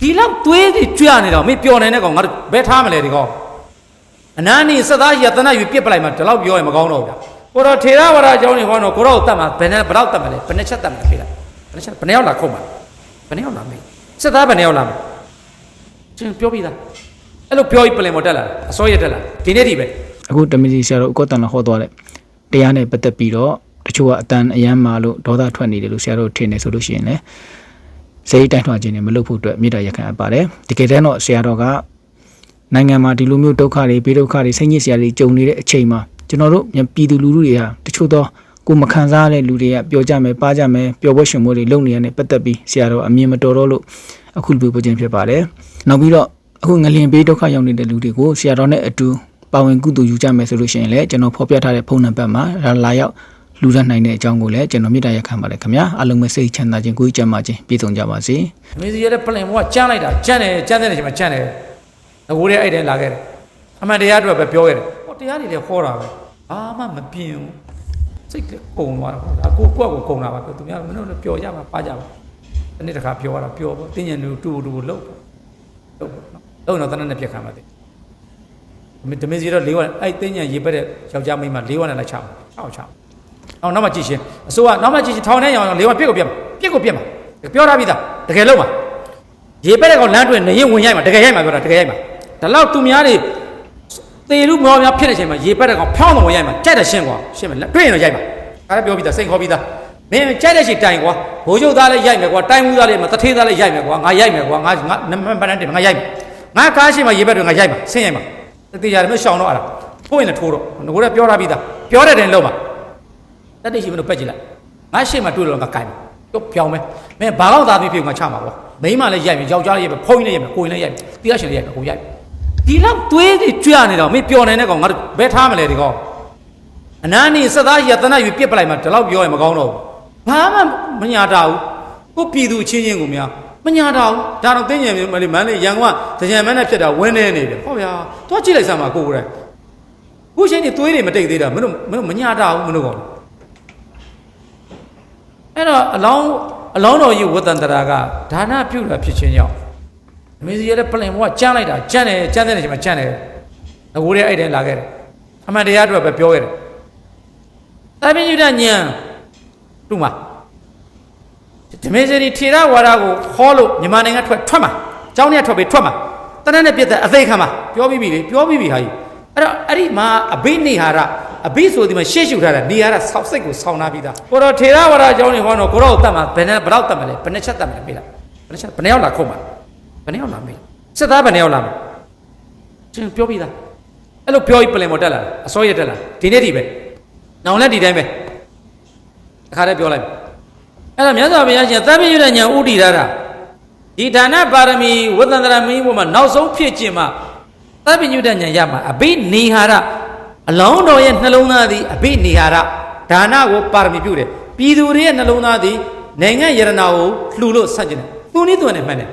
ဒီလောက်သွေးတွေကြွနေတော့မင်းပျော်နေတဲ့ကောင်ငါတို့ဘယ်ထားမလဲဒီကောင်အနာနီစသားယတနာယူပြစ်ပလိုက်မှဒီလောက်ပြောရင်မကောင်းတော့ဘူးဗျကိုတော့ထေရဝါဒအကြောင်းတွေဟောတော့ကိုတော့တတ်မှာဘယ်နဲ့ဘယ်တော့တတ်မလဲဘယ်နဲ့ချက်တတ်မလဲဖေးလားဘယ်နဲ့ချက်ဘယ်နဲ့ရောက်လာခုတ်မှာဘယ်နဲ့ရောက်လာမေးစသားဘယ်နဲ့ရောက်လာမလဲချင်းပြောပြီးသားအဲ့လိုပြောပြီးပလင်မတက်လာတာအစိုးရတက်လာဒီနေ့ဒီပဲအခုတမီစီဆရာတို့အကောတန်လာဟောသွားတဲ့တရားနဲ့ပတ်သက်ပြီးတော့တချို့ကအတန်အယမ်းမာလို့ဒေါသထွက်နေတယ်လို့ဆရာတို့ထင်နေဆိုလို့ရှိရင်လည်း စိတ်တိုင်းထွာခြင်းနဲ့မလုပ်ဖို့အတွက်မေတ္တာရက်ခံအပ်ပါတယ်တကယ်တမ်းတော့ဆရာတော်ကနိုင်ငံမှာဒီလိုမျိုးဒုက္ခတွေဘေးဒုက္ခတွေစိတ်ညစ်စရာတွေကြုံနေတဲ့အချိန်မှာကျွန်တော်တို့မြန်ပြည်သူလူထုတွေဟာတချို့သောကိုမခံစားရတဲ့လူတွေကပျော်ကြမယ်ပါကြမယ်ပျော်ပွဲရှင်ပွဲတွေလုပ်နေရတဲ့ပတ်သက်ပြီးဆရာတော်အမြင်မတော်တော့လို့အခုလူပြခြင်းဖြစ်ပါတယ်နောက်ပြီးတော့အခုငလျင်ဘေးဒုက္ခရောက်နေတဲ့လူတွေကိုဆရာတော်နဲ့အတူပါဝင်ကုသိုလ်ယူကြမယ်ဆိုလို့ရှိရင်လည်းကျွန်တော်ဖော်ပြထားတဲ့ဖုန်းနံပါတ်မှာဒါလာရောက် လူရနိုင်တဲ့အကြောင်းကိုလည်းကျွန်တော်မြတ်တရားခံပါတယ်ခင်ဗျာအားလုံးပဲစိတ်ချမ်းသာခြင်းကိုယ်ကြမ်းပါခြင်းပြည့်စုံကြပါစေမင်းစီရတဲ့ပလင်ဘောကကြမ်းလိုက်တာကြမ်းတယ်ကြမ်းတဲ့အချိန်မှာကြမ်းတယ်ငကိုတဲ့အဲ့တဲ့လာခဲ့တယ်အမှန်တရားအတွက်ပဲပြောခဲ့တယ်ဟောတရားတွေလည်းခေါ်တာပဲဘာမှမပြင်းဘူးစိတ်ကကုံသွားတာပေါ့ဒါကိုကိုယ့်ကိုယ်ကုံတာပါသူများမင်းတို့လည်းပျော်ကြပါပါကြပါဒီနေ့တခါပြောရတာပျော်ပေါ့တင်းညံတူတူတူလှုပ်လှုပ်ပေါ့နော်လှုပ်တော့တနက်နဲ့ပြက်ခံပါသေးမင်းတမင်းစီတော့လေးဝအဲ့တင်းညံရေပက်တဲ့ယောက်ျားမိန်းမလေးဝနဲ့လိုက်ချအောင်ချောက်ချောက် အောင်နောက်မှကြည့်ရှင်အစိုးရနောက်မှကြည့်ရှင်ထောင်ထဲရောင်လေးဝပြစ်ကိုပြက်ပြစ်ကိုပြက်မှာပြောထားပြီးသားတကယ်လုံးမှာရေပက်တဲ့ကောင်လမ်းတွင်နေရင်ဝင်ရိုက်မှာတကယ်ရိုက်မှာပြောတာတကယ်ရိုက်မှာဒါလောက်သူများတွေသေလူမောများဖြစ်တဲ့အချိန်မှာရေပက်တဲ့ကောင်ဖောင်းတော့ဝင်ရိုက်မှာကြိုက်တယ်ရှင်းကွာရှင်းမယ်တွေ့ရင်တော့ရိုက်မှာဒါလည်းပြောပြီးသားစိတ်ခေါ်ပြီးသားမင်းကြိုက်တဲ့ရှိတိုင်ကွာဘိုးချုပ်သားလည်းရိုက်မယ်ကွာတိုင်မှုသားလည်းမတထေးသားလည်းရိုက်မယ်ကွာငါရိုက်မယ်ကွာငါငါနမပန်းတဲ့ငါရိုက်မယ်ငါကားရှိမှရေပက်တွေငါရိုက်မှာဆင်းရိုက်မှာတေးကြတယ်မရှောင်တော့အဲ့ဒါဖိုးရင်လည်းထိုးတော့ငိုလည်းပြောထားပြီးသားပြောတဲ့တိုင်လုံးမှာ တက်တိရှိမလို့ပက်ကြည့်လိုက်ငါရှေ့မှာတွေ့လို့ငါကိုင်တော့ပြောင်းမယ်မင်းဘာကောက်သားပြီးဖြစ်ငါချမှာကွာမိန်းမလည်းရိုက်မယ်ယောက်ျားလည်းရိုက်မယ်ဖုန်းကြီးလည်းရိုက်မယ်ကိုယ်လည်းရိုက်မယ်တီးရရှင်လည်းရိုက်မယ်ကိုရိုက်မယ်ဒီလောက်သွေးတွေကြွနေတော့မင်းပျော်နေတဲ့ကောင်ငါတို့ဘယ်ထားမလဲဒီကောင်အနာနီစသားယတနာယူပြစ်ပလိုက်မှဒီလောက်ပြောရင်မကောင်းတော့ဘူးဘာမှမညာတာဘူးကိုပြည်သူချင်းချင်းကိုများမညာတာဘူးဒါတော့တင်းညံမလေးမန်းလေးရန်ကုန်ကဒကြံမန်းနဲ့ဖြစ်တာဝင်းနေနေတယ်ဟောဗျာသွားကြည့်လိုက်စမ်းပါကိုယ်ကိုယ်တိုင်ခုချင်းနေသွေးတွေမတိတ်သေးတာမင်းတို့မင်းတို့မညာတာဘူးမင်းတို့ကောင် အဲ့တော့အလောင်းအလောင်းတော်ကြီးဝတ္တန္တရာကဒါနပြုတာဖြစ်ခြင်းကြောင့်အမေကြီးရတဲ့ပလင်ဘဝကြမ်းလိုက်တာကြမ်းတယ်ကြမ်းတဲ့အချိန်မှာကြမ်းတယ်ငကိုတဲ့အဲ့တဲ့လာခဲ့တယ်အမှန်တရားအတွက်ပဲပြောခဲ့တယ်သာမညုဒညံတူမှာဓမေဇရီထေရဝါဒကိုခေါ်လို့မြန်မာနိုင်ငံထွက်ထွက်မှာเจ้าเนี่ยထွက်ပြီးထွက်မှာတနက်နဲ့ပြည့်တဲ့အသေးခံမှာပြောပြီးပြီလေပြောပြီးပြီဟာကြီး အဲ့တော့အဲ့ဒီမှာအဘိနေဟာရအဘိဆိုဒီမှာရှေ့ရှုထားတာနေဟာရဆောက်စိတ်ကိုဆောင်းနာပြီးသားကိုတော့ထေရဝါဒအကြောင်းတွေဟောတော့ကိုတော့တတ်မှာဘယ်နဲ့ဘယ်တော့တတ်မလဲဘယ်နဲ့ချက်တတ်မလဲမေးလားဘယ်နဲ့ချက်ဘယ်နဲ့ရောက်လာခုတ်မှာဘယ်နဲ့ရောက်လာမေးစစ်သားဘယ်နဲ့ရောက်လာမလဲချင်းပြောပြီးသားအဲ့လိုပြောပြီးပလင်မတက်လာအစိုးရတက်လာဒီနေ့ဒီပဲနောင်လည်းဒီတိုင်းပဲအခါတည်းပြောလိုက်အဲ့တော့မြတ်စွာဘုရားရှင်သဗ္ဗညုတညာဥတည်ထားတာဒီဒါနပါရမီဝတ္တန္တရာမင်းဘုမှာနောက်ဆုံးဖြစ်ခြင်းမှာ သဗ္ဗညုတညာရမှာအဘိနေဟာရအလောင်းတော်ရဲ့နှလုံးသားသည်အဘိနေဟာရဒါနကိုပါရမီပြုတယ်ပြည်သူတွေရဲ့နှလုံးသားသည်နိုင်ငံယရနာကိုလှူလို့ဆက်ကျင်တယ်သူနည်းသူနဲ့မှန်တယ်